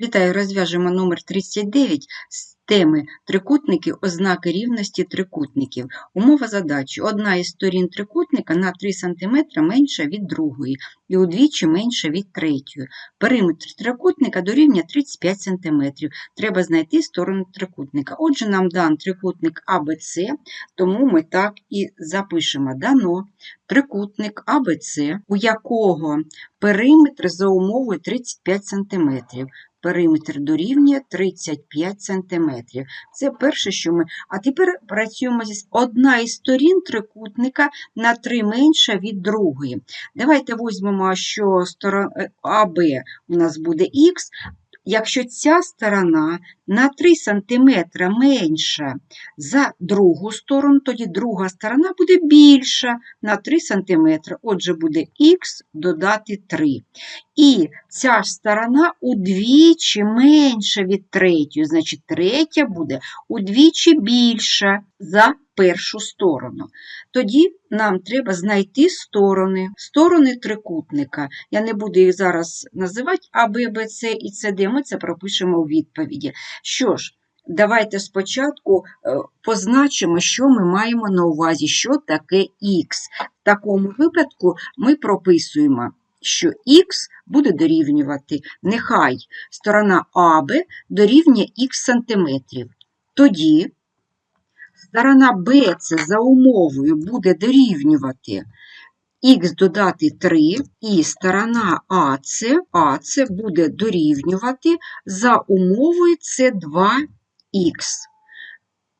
Вітаю, розв'яжемо номер 39 з теми трикутники, ознаки рівності трикутників. Умова задачі. Одна із сторін трикутника на 3 см менша від другої і удвічі менша від третьої. Периметр трикутника дорівнює 35 см. Треба знайти сторону трикутника. Отже, нам дан трикутник АБЦ, тому ми так і запишемо. Дано трикутник АБЦ, у якого периметр за умовою 35 см периметр дорівнює 35 см. Це перше, що ми. А тепер працюємо зі одна із сторін трикутника на 3 менша від другої. Давайте візьмемо, що сторона АБ у нас буде Х. Якщо ця сторона на 3 см менша за другу сторону, тоді друга сторона буде більша на 3 см. Отже, буде х додати 3. І ця ж сторона удвічі менша від третьої, значить, третя буде удвічі більша за першу сторону. Тоді нам треба знайти сторони, сторони трикутника. Я не буду їх зараз називати А, Б, Б, С і С, Д, ми це пропишемо у відповіді. Що ж, давайте спочатку е, позначимо, що ми маємо на увазі, що таке х. В такому випадку ми прописуємо що х буде дорівнювати, нехай сторона АБ дорівнює х сантиметрів. Тоді сторона БЦ за умовою буде дорівнювати х додати 3, і сторона АЦ, АЦ буде дорівнювати за умовою С2х.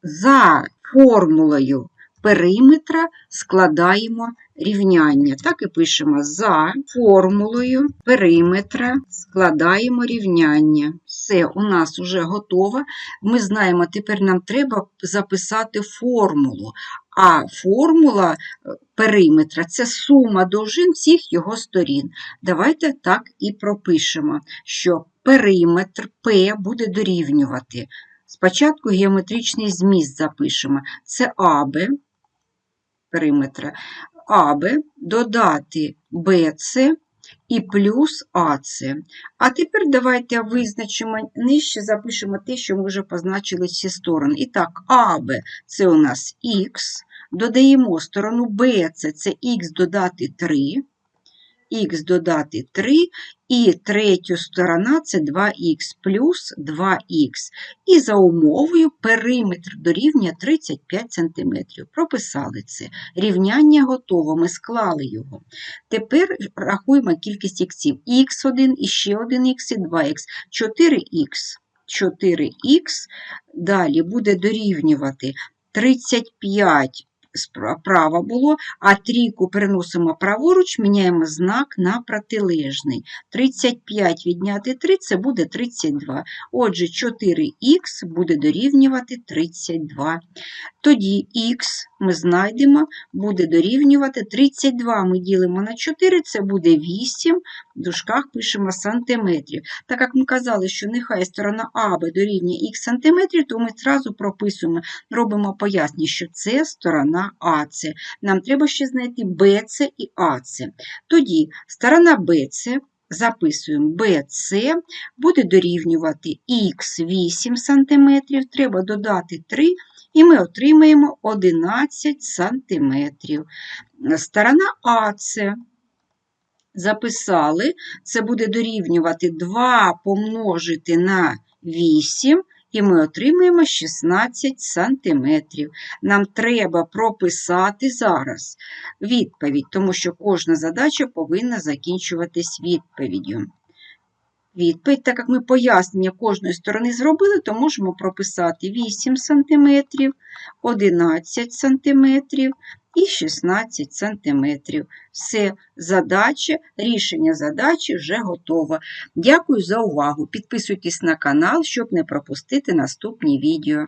За формулою периметра складаємо рівняння. Так і пишемо за формулою периметра складаємо рівняння. Все, у нас вже готово. Ми знаємо, тепер нам треба записати формулу. А формула е, периметра це сума довжин всіх його сторін. Давайте так і пропишемо, що периметр P буде дорівнювати. Спочатку геометричний зміст запишемо. Це АБ периметра. АБ додати БЦ і плюс АЦ. А тепер давайте визначимо нижче, запишемо те, що ми вже позначили ці сторони. І так, АБ це у нас Х, додаємо сторону БЦ це Х додати 3 х додати 3, і третя сторона це 2х плюс 2х. І за умовою периметр дорівнює 35 см. Прописали це. Рівняння готово, ми склали його. Тепер рахуємо кількість іксів. х1 і ще 1х і 2х. 4х. 4х далі буде дорівнювати 35 справа було, а трійку переносимо праворуч, міняємо знак на протилежний. 35 відняти 3 це буде 32. Отже, 4х буде дорівнювати 32. Тоді х ми знайдемо, буде дорівнювати 32. Ми ділимо на 4, це буде 8, в дужках пишемо сантиметрів. Так як ми казали, що нехай сторона АБ дорівнює х сантиметрів, то ми одразу прописуємо, робимо пояснення, що це сторона АЦ. Нам треба ще знайти БЦ і АЦ. Тоді сторона БЦ. Записуємо BC, буде дорівнювати х 8 см, треба додати 3 і ми отримаємо 11 см. Сторона АЦ записали, це буде дорівнювати 2 помножити на 8, і ми отримаємо 16 см. Нам треба прописати зараз відповідь, тому що кожна задача повинна закінчуватись відповіддю відповідь. Так як ми пояснення кожної сторони зробили, то можемо прописати 8 см, 11 см і 16 см. Все, задача, рішення задачі вже готове. Дякую за увагу. Підписуйтесь на канал, щоб не пропустити наступні відео.